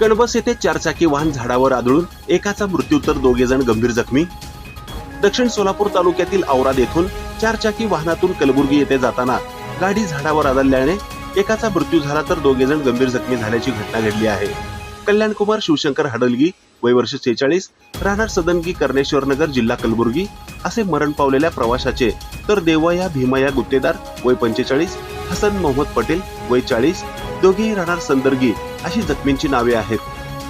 कणबस येथे चारचाकी वाहन झाडावर आदळून एकाचा मृत्यू तर दोघे जण गंभीर जखमी. दक्षिण सोलापूर तालुक्यातील औराद येथून चारचाकी वाहनातून कलबुर्गी येथे जाताना गाडी झाडावर आदळल्याने एकाचा मृत्यू झाला तर दोघे जण गंभीर जखमी झाल्याची घटना घडली आहे. कल्याणकुमार शिवशंकर हडलगी वय वर्ष सेहेचाळीस राहणार सदनगी कर्णेश्वर नगर जिल्हा कलबुर्गी. असे मरण पावलेल्या प्रवाशाचे तर देवया भीमाया गुत्तेदार वय पंचेचाळीस हसन मोहम्मद पटेल वय चाळीस दोघेही राहणार संदर्गी अशी जखमींची नावे आहेत.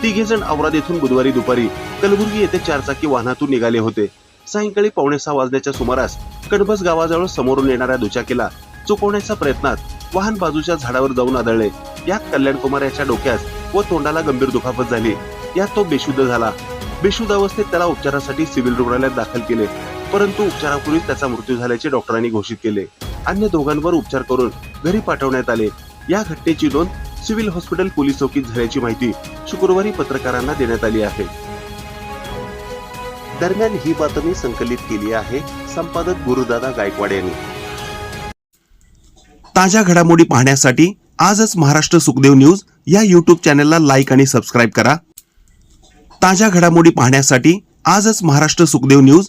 तिघे जण औराद येथून बुधवारी दुपारी कलबुर्गी येथे चारचाकी वाहनातून निघाले होते. सायंकाळी पावणे सहा वाजण्याच्या सुमारास कडबस गावाजवळ समोरून येणाऱ्या दुचाकीला चुकवण्याच्या प्रयत्नात वाहन बाजूच्या झाडावर जाऊन आदळले. यात कल्याण कुमार याच्या डोक्यास व तोंडाला गंभीर दुखापत झाली. यात तो बेशुद्ध झाला. बेशुद्ध अवस्थेत त्याला उपचारासाठी सिव्हिल रुग्णालयात दाखल केले. परंतु उपचारापूर्वी त्याचा मृत्यू झाल्याचे डॉक्टरांनी घोषित केले. अन्य दोघांवर उपचार करून घरी पाठवण्यात आले. या घटनेची नोंद सिव्हिल हॉस्पिटल पोलीस चौकीत झाल्याची माहिती शुक्रवारी पत्रकारांना देण्यात आली आहे. दरम्यान ही बातमी संकलित केली आहे संपादक गुरुदादा गायकवाड यांनी. ताज्या घडामोडी पाहण्यासाठी आजच महाराष्ट्र सुखदेव न्यूज या युट्यूब चॅनलला लाईक आणि सबस्क्राईब करा. ताज्या घडामोडी पाहण्यासाठी आजच महाराष्ट्र सुखदेव न्यूज